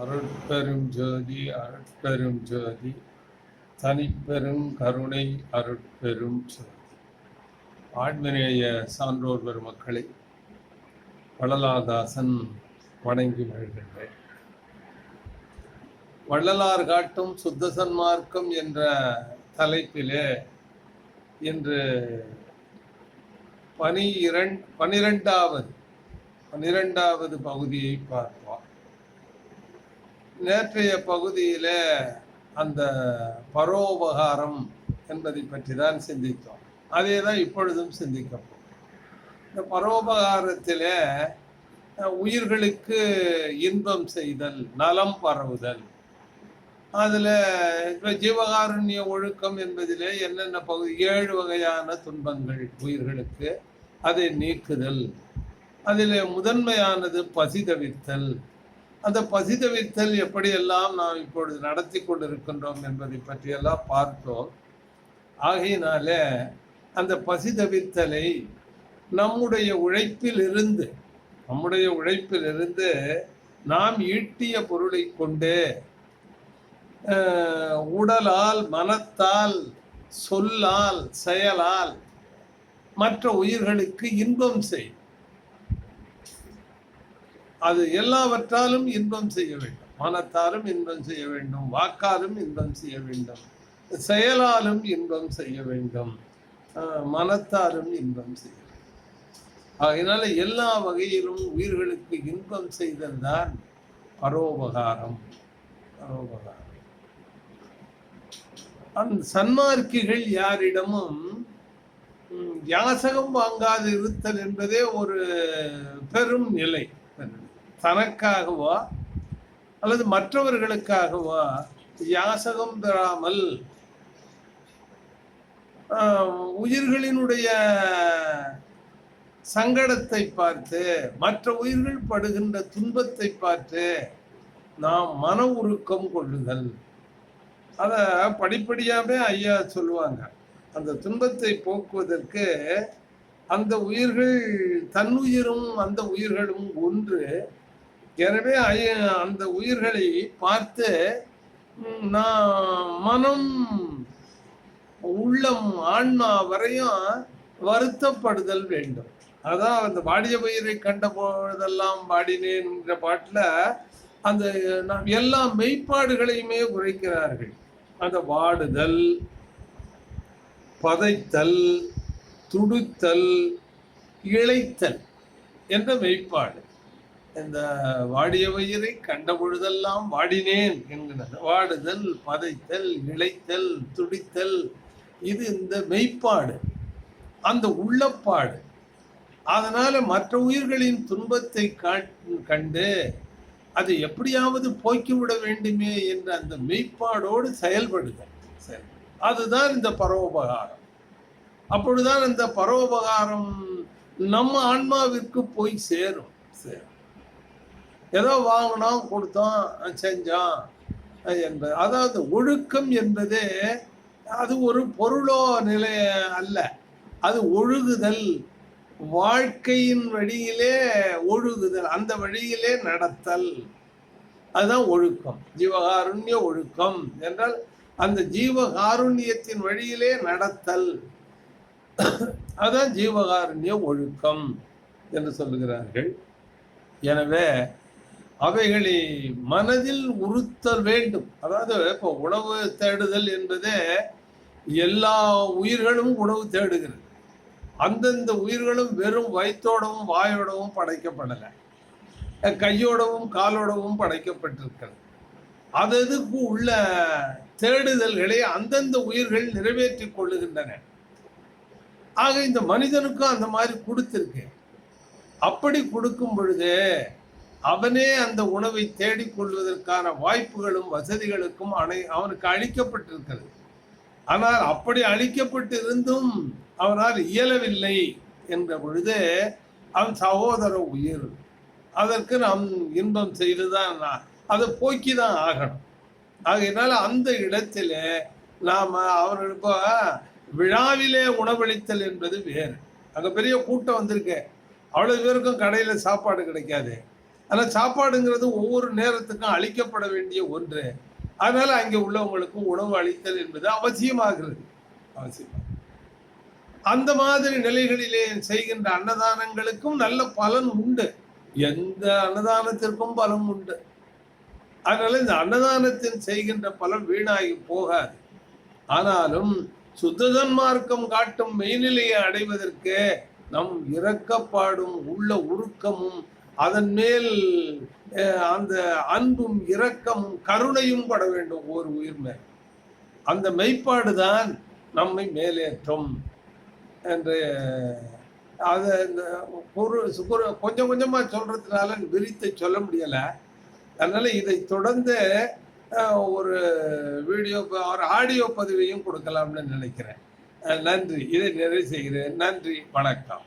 அருட்பெரும் ஜோதி அருட்பெரும் ஜோதி. தனிப்பெரும் கருணை அருட்பெரும் ஜோதி. ஆண்மநேய சான்றோர் பெருமக்களை வள்ளலாதாசன் வணங்கி மகிழ்கின்றேன். வள்ளலார் காட்டும் சுத்த சன்மார்க்கம் என்ற தலைப்பிலே இன்று பனி பனிரெண்டாவது பனிரெண்டாவது பகுதியை பார்ப்போம். நேற்றைய பகுதியில் அந்த பரோபகாரம் என்பதை பற்றி தான் சிந்தித்தோம். அதே தான் இப்பொழுதும் சிந்திக்கப்போம் இந்த பரோபகாரத்தில் உயிர்களுக்கு இன்பம் செய்தல் நலம் பரவுதல் அதில் இப்போ ஜீவகாருண்ய ஒழுக்கம் என்பதிலே என்னென்ன பகுதி ஏழு வகையான துன்பங்கள் உயிர்களுக்கு அதை நீக்குதல் அதில் முதன்மையானது பசி தவித்தல் அந்த பசி தவிர்த்தல் எப்படியெல்லாம் நாம் இப்பொழுது நடத்தி கொண்டிருக்கின்றோம் என்பதை பற்றியெல்லாம் பார்த்தோம். ஆகையினால அந்த பசி தவிர்த்தலை நம்முடைய உழைப்பில் இருந்து நம்முடைய உழைப்பில் இருந்து நாம் ஈட்டிய பொருளை கொண்டு உடலால் மனத்தால் சொல்லால் செயலால் மற்ற உயிர்களுக்கு இன்பம் செய் அது எல்லாவற்றாலும் இன்பம் செய்ய வேண்டும். மனத்தாலும் இன்பம் செய்ய வேண்டும். வாக்காலும் இன்பம் செய்ய வேண்டும். செயலாலும் இன்பம் செய்ய வேண்டும். மனத்தாலும் இன்பம் செய்ய வேண்டும். அதனால எல்லா வகையிலும் உயிர்களுக்கு இன்பம் செய்தல் தான் பரோபகாரம். பரோபகாரம். அந்த சன்மார்க்கிகள் யாரிடமும் யாசகம் வாங்காது இருத்தல் என்பதே ஒரு பெரும் நிலை. தனக்காகவோ அல்லது மற்றவர்களுக்காகவோ யாசகம் பெறாமல் உயிர்களினுடைய சங்கடத்தை பார்த்து மற்ற உயிர்கள் படுகின்ற துன்பத்தை பார்த்து நாம் மன உருக்கம் கொள்ளுதல். அத படிப்படியாகவே ஐயா சொல்லுவாங்க. அந்த துன்பத்தை போக்குவதற்கு அந்த உயிர்கள் தன்னுயிரும் அந்த உயிர்களும் ஒன்று எனவே அந்த உயிர்களை பார்த்து நான் மனம் உள்ளம் ஆன்மா வரையும் வருத்தப்படுதல் வேண்டும். அதான் அந்த வாடிய பயிரை கண்ட பொழுதெல்லாம் வாடினேன்ற பாட்டில் அந்த நாம் எல்லா மெய்ப்பாடுகளையுமே குறைக்கிறார்கள் அந்த வாடுதல் பதைத்தல் துடுத்தல் இழைத்தல் என்ற மெய்ப்பாடு. இந்த வாடிய வயிறை கண்ட பொழுதெல்லாம் வாடினேன் என்கிறது வாடுதல் பதைத்தல் இழைத்தல் துடித்தல் இது இந்த மெய்ப்பாடு அந்த உள்ளப்பாடு. அதனால மற்ற உயிர்களின் துன்பத்தை கண்டு அதை எப்படியாவது போக்கிவிட வேண்டுமே என்ற அந்த மெய்ப்பாடோடு செயல்படுதல் சரி. அதுதான் இந்த பரோபகாரம் அப்பொழுதுதான் இந்த பரோபகாரம் நம்ம ஆன்மாவிற்கு போய் சேரும். சேரும். ஏதோ வாங்கினோம் கொடுத்தோம் செஞ்சோம் என்பது. அதாவது ஒழுக்கம் என்பது அது ஒரு பொருளோ நிலை அல்ல. அது ஒழுகுதல். வாழ்க்கையின் வழியிலே ஒழுகுதல். அந்த வழியிலே நடத்தல். அதுதான் ஒழுக்கம். ஜீவகாருண்ய ஒழுக்கம் என்றால் அந்த ஜீவகாருண்யத்தின் வழியிலே நடத்தல். அதுதான் ஜீவகாருண்ய ஒழுக்கம் என்று சொல்லுகிறார்கள். எனவே அவைகளை மனதில் உறுத்தல் வேண்டும். அதாவது இப்போ உணவு தேடுதல் என்பதே எல்லா உயிர்களும் உணவு தேடுகிறது. அந்தந்த உயிர்களும் வெறும் வயிற்றோடவும் வாயோடவும் படைக்கப்படலை. கையோடவும் காலோடவும் படைக்கப்பட்டிருக்கிறது. அது அதுக்கு உள்ள தேடுதல்களை அந்தந்த உயிர்கள் நிறைவேற்றிக் கொள்ளுகின்றன. ஆக இந்த மனிதனுக்கும் அந்த மாதிரி கொடுத்துருக்கு அப்படி கொடுக்கும் பொழுது அவனே அந்த உணவை தேடிக் கொள்வதற்கான வாய்ப்புகளும் வசதிகளுக்கும் அனை அவனுக்கு அளிக்கப்பட்டிருக்கிறது. ஆனால் அப்படி அளிக்கப்பட்டிருந்தும் அவனால் இயலவில்லை என்ற பொழுது அவன் சகோதர உயிர். அதற்கு நாம் இன்பம் செய்துதான் நான் அதை போக்கி தான் ஆகணும். ஆகையினால அந்த இடத்துல நாம அவர்களுக்கு விழாவிலே உணவளித்தல் என்பது வேறு. அங்கே பெரிய கூட்டம் வந்திருக்கு. அவ்வளவு பேருக்கும் கடையில் சாப்பாடு கிடைக்காது. ஆனால் சாப்பாடுங்கிறது ஒவ்வொரு நேரத்துக்கும் அளிக்கப்பட வேண்டிய ஒன்று. அதனால அங்கே உள்ளவங்களுக்கு உணவு அளித்தல் என்பது அவசியமாகிறது. அவசியமாக அந்த மாதிரி நிலைகளிலே செய்கின்ற அன்னதானங்களுக்கும் நல்ல பலன் உண்டு. எந்த அன்னதானத்திற்கும் பலன் உண்டு. அதனால இந்த அன்னதானத்தில் செய்கின்ற பலன் வீணாகி போகாது. ஆனாலும் சுத்ததன்மார்க்கம் காட்டும் மெய்நிலையை அடைவதற்கு நம் இரக்கப்பாடும் உள்ள உருக்கமும் அதன் மேல் அந்த அன்பும் இரக்கம் கருணையும் பட வேண்டும் ஒரு உயிர் மேல். அந்த மெய்ப்பாடுதான் நம்மை மேலேற்றும் என்று அதை இந்த ஒரு கொஞ்சம் கொஞ்சமாக சொல்கிறதுனால விரித்து சொல்ல முடியலை. அதனால் இதை தொடர்ந்து ஒரு வீடியோ ஒரு ஆடியோ பதிவையும் கொடுக்கலாம்னு நினைக்கிறேன். நன்றி. இதை நிறைவு செய்கிறேன். நன்றி. வணக்கம்.